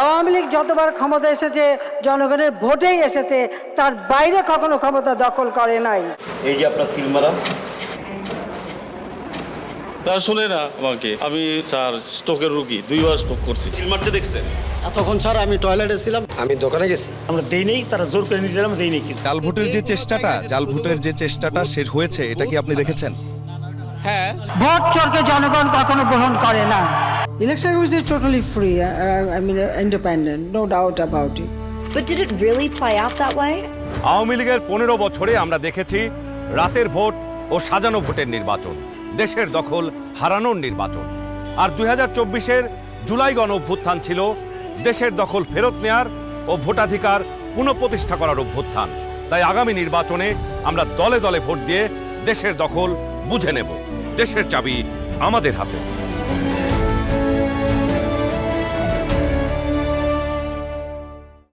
আওয়ামী লীগ যতবার ক্ষমতা এসেছে জনগণের ভোটেই এসেছে তার বাইরে কখনো ক্ষমতা দখল করে নাই। এই যে আপনার সিলমারা না শুনে না আমাকে। আমি স্যার স্ট্রোকের রুগী দুইবার স্ট্রোক করছি। সিল মারতে দেখছেন তখন স্যার আমি টয়লেটে ছিলাম। আমি দোকানে গেছি। আমরা দেই নেই তারা জোর করে নিয়ে দিলাম দেই নেই কিছু। জাল ভোটের যে চেষ্টাটা জাল ভোটের যে চেষ্টাটা শেষ হয়েছে এটা কি আপনি দেখেছেন? হ্যাঁ ভোট চোরকে জনগণ কখনো গ্রহণ করে না। Election was totally free. Uh, uh, I mean, uh, independent, no doubt about it. But did it really play out that way? Awami লীগের পনেরো বছরে আমরা দেখেছি রাতের ভোট ও সাজানো ভোটের নির্বাচন দেশের দখল হারানোর নির্বাচন আর দুই হাজার চব্বিশের জুলাই গণ অভ্যুত্থান ছিল দেশের দখল ফেরত নেয়ার ও ভোটাধিকার পুনঃপ্রতিষ্ঠা করার অভ্যুত্থান তাই আগামী নির্বাচনে আমরা দলে দলে ভোট দিয়ে দেশের দখল বুঝে নেব দেশের চাবি আমাদের হাতে